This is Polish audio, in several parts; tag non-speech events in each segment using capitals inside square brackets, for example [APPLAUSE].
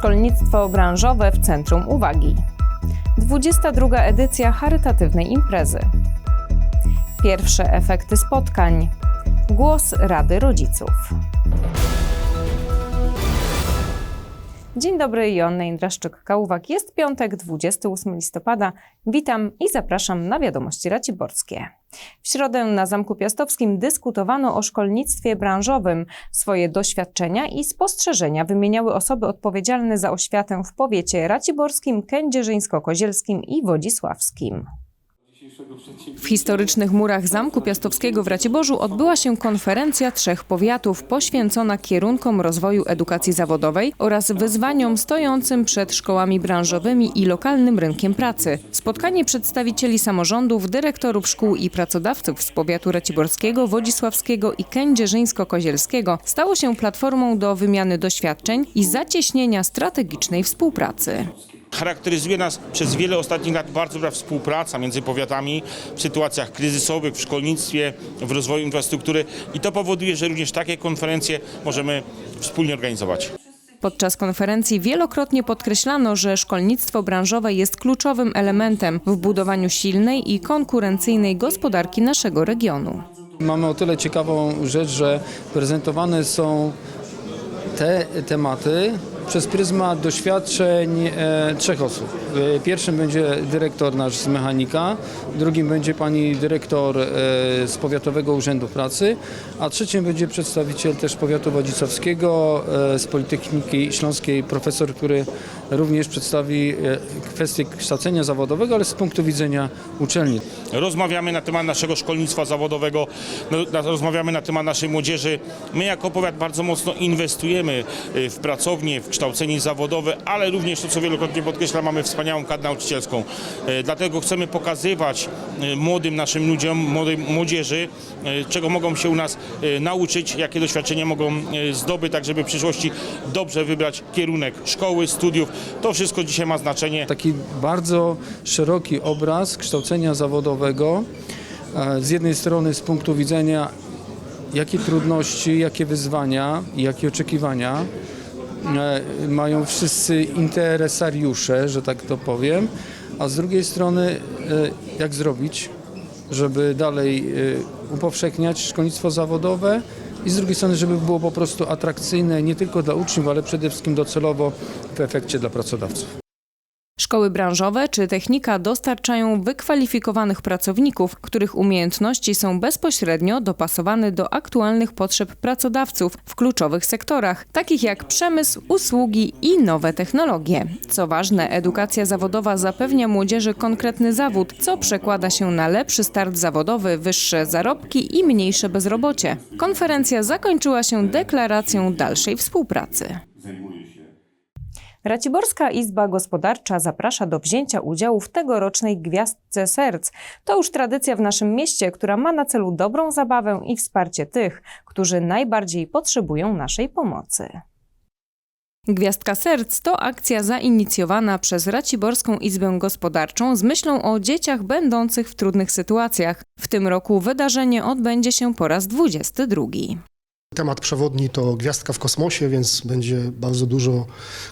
Szkolnictwo branżowe w centrum uwagi. 22. edycja charytatywnej imprezy. Pierwsze efekty spotkań. Głos Rady Rodziców. Dzień dobry, Joanna Indraszczyk-Kałówak. Jest piątek, 28 listopada. Witam i zapraszam na Wiadomości Raciborskie. W środę na Zamku Piastowskim dyskutowano o szkolnictwie branżowym. Swoje doświadczenia i spostrzeżenia wymieniały osoby odpowiedzialne za oświatę w powiecie raciborskim, kędzierzyńsko-kozielskim i wodzisławskim. W historycznych murach Zamku Piastowskiego w Raciborzu odbyła się konferencja trzech powiatów poświęcona kierunkom rozwoju edukacji zawodowej oraz wyzwaniom stojącym przed szkołami branżowymi i lokalnym rynkiem pracy. Spotkanie przedstawicieli samorządów, dyrektorów szkół i pracodawców z powiatu raciborskiego, wodzisławskiego i kędzierzyńsko-kozielskiego stało się platformą do wymiany doświadczeń i zacieśnienia strategicznej współpracy. Charakteryzuje nas przez wiele ostatnich lat bardzo dobra współpraca między powiatami w sytuacjach kryzysowych, w szkolnictwie, w rozwoju infrastruktury i to powoduje, że również takie konferencje możemy wspólnie organizować. Podczas konferencji wielokrotnie podkreślano, że szkolnictwo branżowe jest kluczowym elementem w budowaniu silnej i konkurencyjnej gospodarki naszego regionu. Mamy o tyle ciekawą rzecz, że prezentowane są te tematy przez pryzmat doświadczeń e, trzech osób. E, Pierwszym będzie dyrektor nasz z mechanika, drugim będzie pani dyrektor e, z Powiatowego Urzędu Pracy, a trzecim będzie przedstawiciel też Powiatu Wodzicowskiego e, z Politechniki Śląskiej, profesor, który również przedstawi kwestie kształcenia zawodowego, ale z punktu widzenia uczelni. Rozmawiamy na temat naszego szkolnictwa zawodowego, no, rozmawiamy na temat naszej młodzieży. My jako powiat bardzo mocno inwestujemy w pracownie, w kształcenie zawodowe, ale również to, co wielokrotnie podkreślam, mamy wspaniałą kadrę nauczycielską. Y, Dlatego chcemy pokazywać y, młodym naszym ludziom, młodej młodzieży, y, czego mogą się u nas nauczyć, jakie doświadczenia mogą zdobyć, tak żeby w przyszłości dobrze wybrać kierunek szkoły, studiów. To wszystko dzisiaj ma znaczenie. taki bardzo szeroki obraz kształcenia zawodowego. e, Z jednej strony z punktu widzenia, jakie trudności, jakie wyzwania jakie oczekiwania e, mają wszyscy interesariusze, że tak to powiem, a z drugiej strony, e, jak zrobić, żeby dalej e, upowszechniać szkolnictwo zawodowe i z drugiej strony, żeby było po prostu atrakcyjne nie tylko dla uczniów, ale przede wszystkim docelowo w efekcie dla pracodawców. Szkoły branżowe czy technika dostarczają wykwalifikowanych pracowników, których umiejętności są bezpośrednio dopasowane do aktualnych potrzeb pracodawców w kluczowych sektorach, takich jak przemysł, usługi i nowe technologie. Co ważne, edukacja zawodowa zapewnia młodzieży konkretny zawód, co przekłada się na lepszy start zawodowy, wyższe zarobki i mniejsze bezrobocie. Konferencja zakończyła się deklaracją dalszej współpracy. Raciborska Izba Gospodarcza zaprasza do wzięcia udziału w tegorocznej Gwiazdce Serc. To już tradycja w naszym mieście, która ma na celu dobrą zabawę i wsparcie tych, którzy najbardziej potrzebują naszej pomocy. Gwiazdka Serc to akcja zainicjowana przez Raciborską Izbę Gospodarczą z myślą o dzieciach będących w trudnych sytuacjach. W tym roku wydarzenie odbędzie się po raz 22. Temat przewodni to gwiazdka w kosmosie, więc będzie bardzo dużo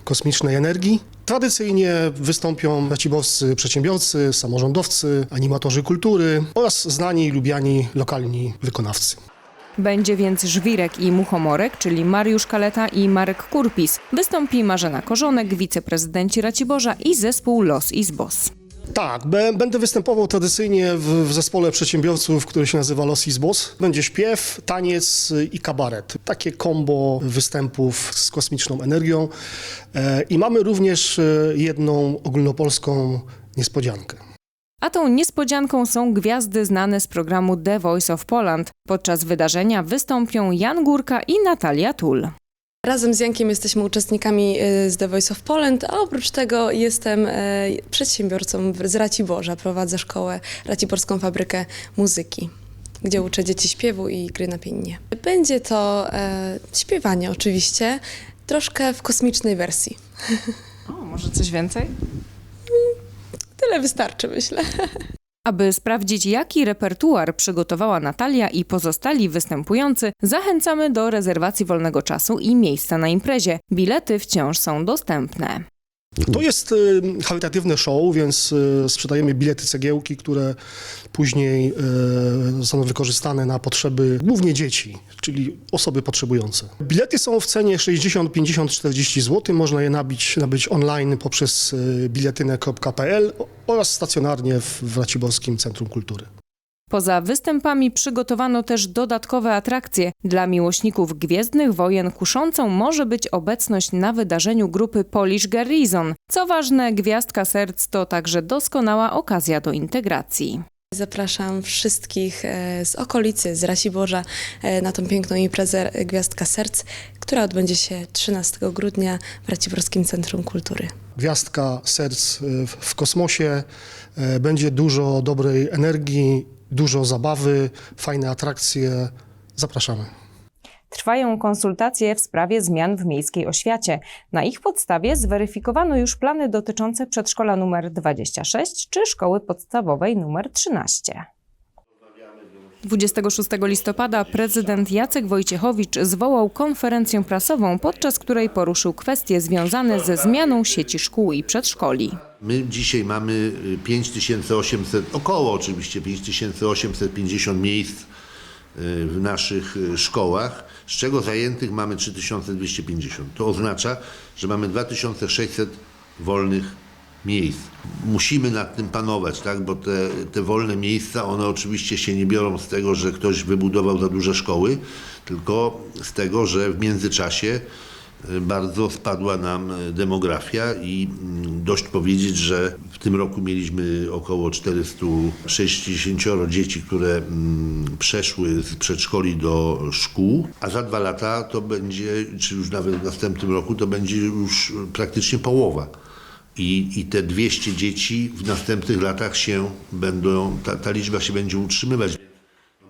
kosmicznej energii. Tradycyjnie wystąpią raciborscy przedsiębiorcy, samorządowcy, animatorzy kultury oraz znani i lubiani lokalni wykonawcy. Będzie więc Żwirek i Muchomorek, czyli Mariusz Kaleta i Marek Kurpis. Wystąpi Marzena Korzonek, wiceprezydenci Raciborza i zespół Los Izbos. Tak, będę występował tradycyjnie w, zespole przedsiębiorców, który się nazywa Los Izbos. Będzie śpiew, taniec i kabaret. Takie kombo występów z kosmiczną energią. E, I mamy również e, jedną ogólnopolską niespodziankę. A tą niespodzianką są gwiazdy znane z programu The Voice of Poland. Podczas wydarzenia wystąpią Jan Górka i Natalia Tul. Razem z Jankiem jesteśmy uczestnikami y, z The Voice of Poland, a oprócz tego jestem e, przedsiębiorcą z Raciborza. Prowadzę szkołę, Raciborską Fabrykę Muzyki, gdzie uczę dzieci śpiewu i gry na pianinie. Będzie to e, śpiewanie oczywiście, troszkę w kosmicznej wersji. O, może coś więcej? Tyle wystarczy, myślę. [LAUGHS] Aby sprawdzić, jaki repertuar przygotowała Natalia i pozostali występujący, zachęcamy do rezerwacji wolnego czasu i miejsca na imprezie. Bilety wciąż są dostępne. To jest y, charytatywne show, więc y, sprzedajemy bilety cegiełki, które później y, zostaną wykorzystane na potrzeby głównie dzieci, czyli osoby potrzebujące. Bilety są w cenie 60, 50, 40 zł. Można je nabić, nabyć online poprzez biletynę.pl oraz stacjonarnie w Raciborskim Centrum Kultury. Poza występami przygotowano też dodatkowe atrakcje. Dla miłośników Gwiezdnych Wojen kuszącą może być obecność na wydarzeniu grupy Polish Garrison. Co ważne, Gwiazdka Serc to także doskonała okazja do integracji. Zapraszam wszystkich e, z okolicy, z Raciborza e, na tą piękną imprezę Gwiazdka Serc, która odbędzie się 13 grudnia w Raciborskim Centrum Kultury. Gwiazdka serc y, w- kosmosie. Będzie dużo dobrej energii, dużo zabawy, fajne atrakcje. Zapraszamy. Trwają konsultacje w sprawie zmian w miejskiej oświacie. Na ich podstawie zweryfikowano już plany dotyczące przedszkola numer 26 czy szkoły podstawowej numer 13. 26 listopada prezydent Jacek Wojciechowicz zwołał konferencję prasową, podczas której poruszył kwestie związane ze zmianą sieci szkół i przedszkoli. My dzisiaj mamy y, 5800, około oczywiście 5850 miejsc y, w naszych y, szkołach, z czego zajętych mamy 3250. To oznacza, że mamy 2600 wolnych miejsc. Musimy nad tym panować, tak? bo te, te wolne miejsca, one oczywiście się nie biorą z tego, że ktoś wybudował za duże szkoły, tylko z tego, że w międzyczasie y, bardzo spadła nam y, demografia i mm, dość powiedzieć, że w tym roku mieliśmy około 460 dzieci, które mm, przeszły z przedszkoli do szkół, a za dwa lata to będzie, czy już nawet w następnym roku, to będzie już praktycznie połowa. I, I te 200 dzieci w następnych latach się będą, ta, ta liczba się będzie utrzymywać.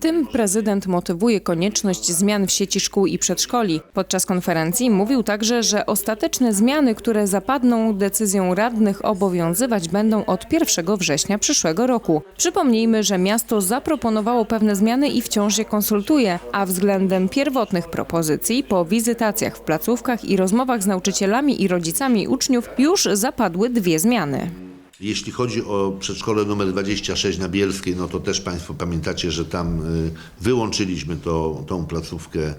Tym prezydent motywuje konieczność zmian w sieci szkół i przedszkoli. Podczas konferencji mówił także, że ostateczne zmiany, które zapadną decyzją radnych obowiązywać będą od 1 września przyszłego roku. Przypomnijmy, że miasto zaproponowało pewne zmiany i wciąż je konsultuje, a względem pierwotnych propozycji po wizytacjach w placówkach i rozmowach z nauczycielami i rodzicami uczniów już zapadły dwie zmiany. Jeśli chodzi o przedszkole numer 26 na Bielskiej, no to też Państwo pamiętacie, że tam y, wyłączyliśmy to, tą placówkę,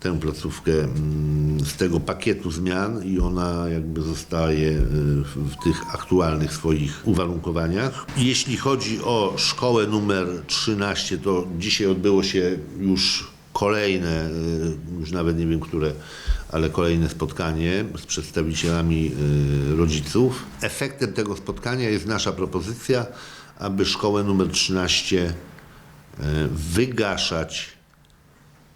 tę placówkę mm, z tego pakietu zmian i ona jakby zostaje y, w, w tych aktualnych swoich uwarunkowaniach. Jeśli chodzi o szkołę numer 13, to dzisiaj odbyło się już kolejne, y, już nawet nie wiem które, ale kolejne spotkanie z przedstawicielami y, rodziców. Efektem tego spotkania jest nasza propozycja, aby szkołę numer 13 y, wygaszać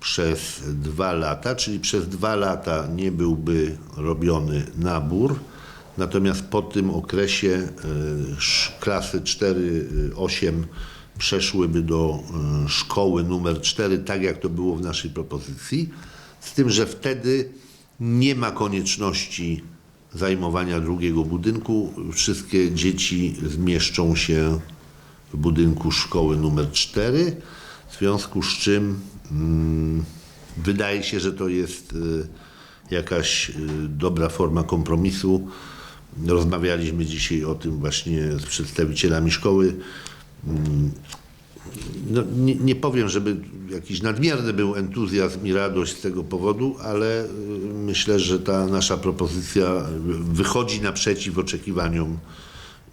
przez dwa lata, czyli przez dwa lata nie byłby robiony nabór, natomiast po tym okresie klasy 4-8 przeszłyby do y, szkoły numer 4, tak jak to było w naszej propozycji, z tym, że wtedy nie ma konieczności zajmowania drugiego budynku. Wszystkie dzieci zmieszczą się w budynku szkoły numer 4, w związku z czym mm, wydaje się, że to jest y, jakaś y, dobra forma kompromisu. Rozmawialiśmy dzisiaj o tym właśnie z przedstawicielami szkoły. Mm, No, nie, nie powiem, żeby jakiś nadmierny był entuzjazm i radość z tego powodu, ale y, myślę, że ta nasza propozycja wychodzi naprzeciw oczekiwaniom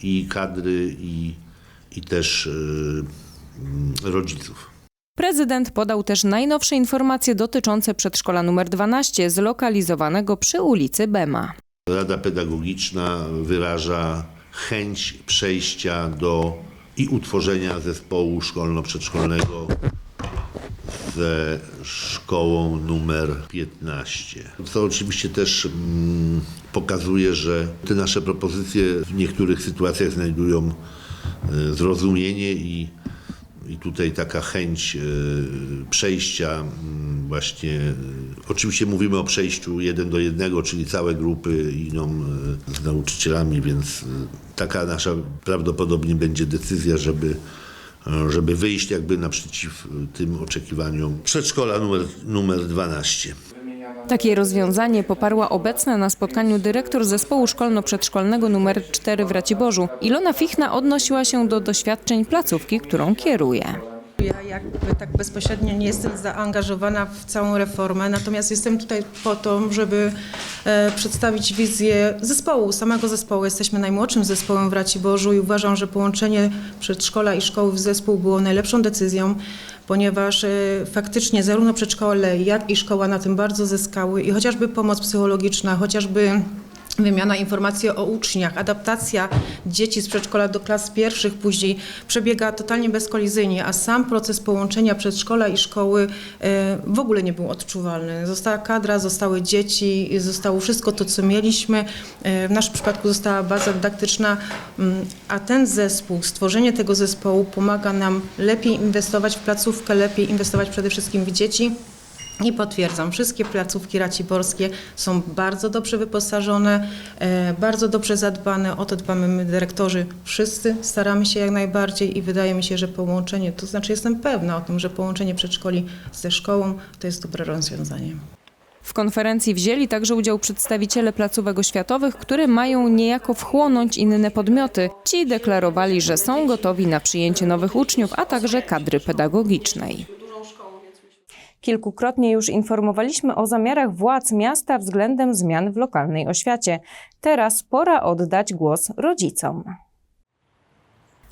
i kadry, i, i też y, mm, rodziców. Prezydent podał też najnowsze informacje dotyczące przedszkola numer 12 zlokalizowanego przy ulicy Bema. Rada Pedagogiczna wyraża chęć przejścia do i utworzenia zespołu szkolno-przedszkolnego ze szkołą numer 15. Co oczywiście też mm, pokazuje, że te nasze propozycje w niektórych sytuacjach znajdują y, zrozumienie i i tutaj taka chęć e, przejścia mm, właśnie, e, oczywiście mówimy o przejściu jeden do jednego, czyli całe grupy idą e, z nauczycielami, więc e, taka nasza prawdopodobnie będzie decyzja, żeby żeby wyjść jakby naprzeciw tym oczekiwaniom przedszkola numer, numer 12. Takie rozwiązanie poparła obecna na spotkaniu dyrektor zespołu szkolno-przedszkolnego nr 4 w Raciborzu. Ilona Fichna odnosiła się do doświadczeń placówki, którą kieruje. Ja jakby tak bezpośrednio nie jestem zaangażowana w całą reformę, natomiast jestem tutaj po to, żeby e, przedstawić wizję zespołu, samego zespołu. Jesteśmy najmłodszym zespołem w Raciborzu i uważam, że połączenie przedszkola i szkoły w zespół było najlepszą decyzją, ponieważ e, faktycznie zarówno przedszkole, jak i szkoła na tym bardzo zyskały i chociażby pomoc psychologiczna, chociażby Wymiana informacji o uczniach, adaptacja dzieci z przedszkola do klas pierwszych później przebiega totalnie bezkolizyjnie, a sam proces połączenia przedszkola i szkoły e, w ogóle nie był odczuwalny. Została kadra, zostały dzieci, zostało wszystko to, co mieliśmy. E, W naszym przypadku została baza dydaktyczna, mm, a ten zespół, stworzenie tego zespołu pomaga nam lepiej inwestować w placówkę, lepiej inwestować przede wszystkim w dzieci. I potwierdzam, wszystkie placówki raciborskie są bardzo dobrze wyposażone, e, bardzo dobrze zadbane. O to dbamy my, dyrektorzy, wszyscy staramy się jak najbardziej i wydaje mi się, że połączenie, to znaczy jestem pewna o tym, że połączenie przedszkoli ze szkołą to jest dobre rozwiązanie. W konferencji wzięli także udział przedstawiciele placówek oświatowych, które mają niejako wchłonąć inne podmioty. Ci deklarowali, że są gotowi na przyjęcie nowych uczniów, a także kadry pedagogicznej. Kilkukrotnie już informowaliśmy o zamiarach władz miasta względem zmian w lokalnej oświacie. Teraz pora oddać głos rodzicom.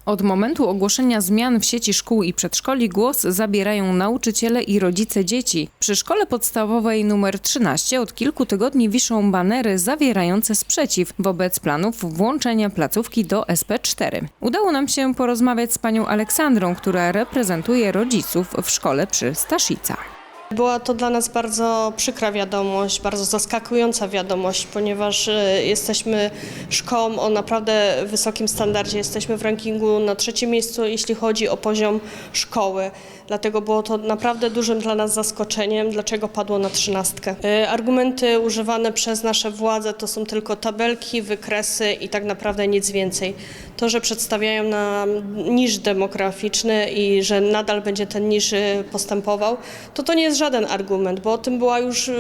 Od momentu ogłoszenia zmian w sieci szkół i przedszkoli głos zabierają nauczyciele i rodzice dzieci. Przy szkole podstawowej nr 13 od kilku tygodni wiszą banery zawierające sprzeciw wobec planów włączenia placówki do SP4. Udało nam się porozmawiać z panią Aleksandrą, która reprezentuje rodziców w szkole przy Staszica. Była to dla nas bardzo przykra wiadomość, bardzo zaskakująca wiadomość, ponieważ e, jesteśmy szkołą o naprawdę wysokim standardzie. Jesteśmy w rankingu na trzecim miejscu, jeśli chodzi o poziom szkoły. Dlatego było to naprawdę dużym dla nas zaskoczeniem, dlaczego padło na trzynastkę. E, Argumenty używane przez nasze władze to są tylko tabelki, wykresy i tak naprawdę nic więcej. To, że przedstawiają nam niż demograficzny i że nadal będzie ten niż e, postępował, to to nie jest żaden argument, bo o tym była już e,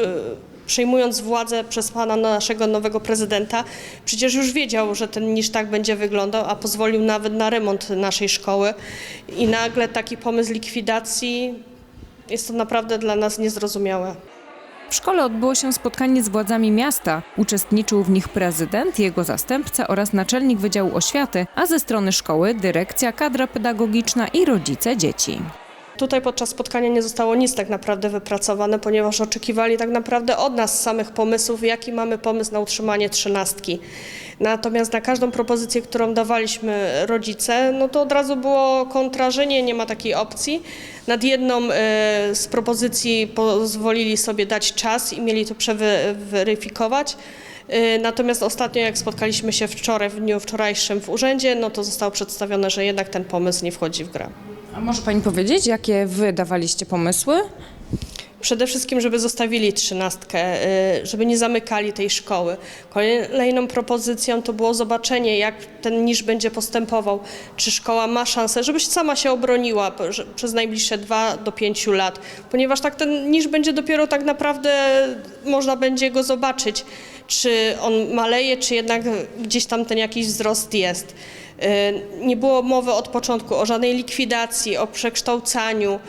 przejmując władzę przez pana naszego nowego prezydenta, przecież już wiedział, że ten niż tak będzie wyglądał, a pozwolił nawet na remont naszej szkoły i nagle taki pomysł likwidacji jest to naprawdę dla nas niezrozumiałe. W szkole odbyło się spotkanie z władzami miasta. Uczestniczył w nich prezydent, jego zastępca oraz naczelnik Wydziału Oświaty, a ze strony szkoły dyrekcja, kadra pedagogiczna i rodzice dzieci. Tutaj podczas spotkania nie zostało nic tak naprawdę wypracowane, ponieważ oczekiwali tak naprawdę od nas samych pomysłów, jaki mamy pomysł na utrzymanie trzynastki. Natomiast na każdą propozycję, którą dawaliśmy rodzice, no to od razu było kontra, że nie, nie ma takiej opcji. Nad jedną e, z propozycji pozwolili sobie dać czas i mieli to przeweryfikować. E, Natomiast ostatnio, jak spotkaliśmy się wczoraj, w dniu wczorajszym w urzędzie, no to zostało przedstawione, że jednak ten pomysł nie wchodzi w grę. A może pani powiedzieć, jakie wy dawaliście pomysły? Przede wszystkim, żeby zostawili trzynastkę, y, żeby nie zamykali tej szkoły. Kolejną propozycją to było zobaczenie, jak ten niż będzie postępował. Czy szkoła ma szansę, żeby sama się obroniła przez najbliższe 2 do 5 lat, ponieważ tak ten niż będzie dopiero tak naprawdę, można będzie go zobaczyć, czy on maleje, czy jednak gdzieś tam ten jakiś wzrost jest. Y, Nie było mowy od początku o żadnej likwidacji, o przekształcaniu.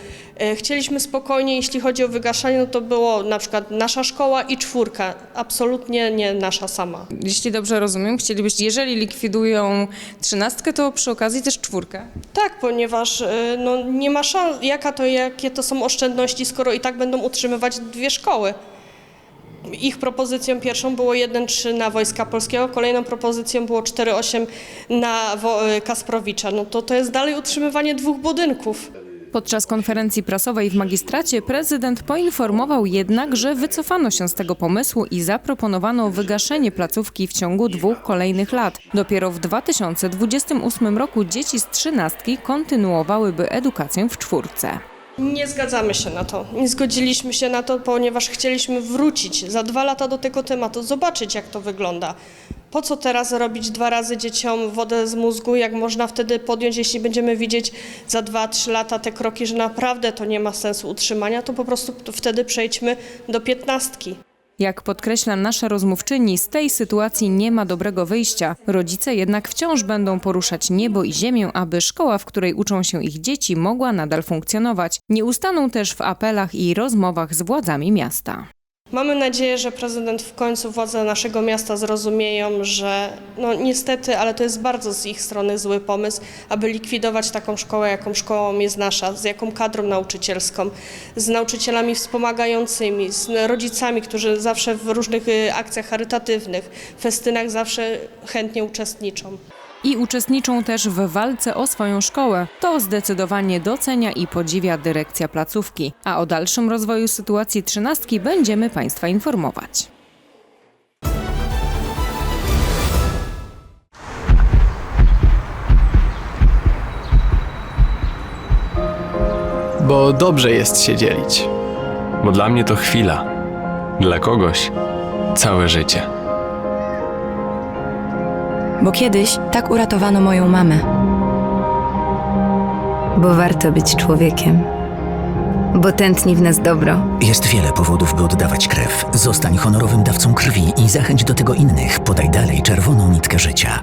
Y, Chcieliśmy spokojnie, jeśli chodzi o wygaszanie, no to było na przykład nasza szkoła i czwórka, absolutnie nie nasza sama. Jeśli dobrze rozumiem, chcielibyście, jeżeli likwidują trzynastkę, to przy okazji też czwórkę. Tak, ponieważ y, no, nie ma szans, jaka to, jakie to są oszczędności, skoro i tak będą utrzymywać dwie szkoły. Ich propozycją pierwszą było 1,3 na Wojska Polskiego, kolejną propozycją było 4,8 na y, Kasprowicza. No to to jest dalej utrzymywanie dwóch budynków. Podczas konferencji prasowej w magistracie prezydent poinformował jednak, że wycofano się z tego pomysłu i zaproponowano wygaszenie placówki w ciągu dwóch kolejnych lat. Dopiero w 2028 roku dzieci z trzynastki kontynuowałyby edukację w czwórce. Nie zgadzamy się na to. Nie zgodziliśmy się na to, ponieważ chcieliśmy wrócić za dwa lata do tego tematu, zobaczyć jak to wygląda. Po co teraz robić dwa razy dzieciom wodę z mózgu, jak można wtedy podjąć, jeśli będziemy widzieć za dwa, trzy lata te kroki, że naprawdę to nie ma sensu utrzymania, to po prostu wtedy przejdźmy do piętnastki. Jak podkreśla nasza rozmówczyni, z tej sytuacji nie ma dobrego wyjścia. Rodzice jednak wciąż będą poruszać niebo i ziemię, aby szkoła, w której uczą się ich dzieci, mogła nadal funkcjonować. Nie ustaną też w apelach i rozmowach z władzami miasta. Mamy nadzieję, że prezydent w końcu władze naszego miasta zrozumieją, że no niestety, ale to jest bardzo z ich strony zły pomysł, aby likwidować taką szkołę, jaką szkołą jest nasza, z jaką kadrą nauczycielską, z nauczycielami wspomagającymi, z rodzicami, którzy zawsze w różnych y, akcjach charytatywnych, festynach zawsze chętnie uczestniczą. I uczestniczą też w walce o swoją szkołę. To zdecydowanie docenia i podziwia dyrekcja placówki. A o dalszym rozwoju sytuacji trzynastki będziemy Państwa informować. Bo dobrze jest się dzielić. Bo dla mnie to chwila, dla kogoś całe życie. Bo kiedyś tak uratowano moją mamę. Bo warto być człowiekiem. Bo tętni w nas dobro. Jest wiele powodów, by oddawać krew. Zostań honorowym dawcą krwi i zachęć do tego innych. Podaj dalej czerwoną nitkę życia.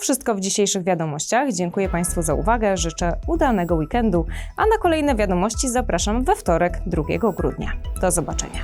wszystko w dzisiejszych wiadomościach. Dziękuję Państwu za uwagę, życzę udanego weekendu, a na kolejne wiadomości zapraszam we wtorek 2 grudnia. Do zobaczenia.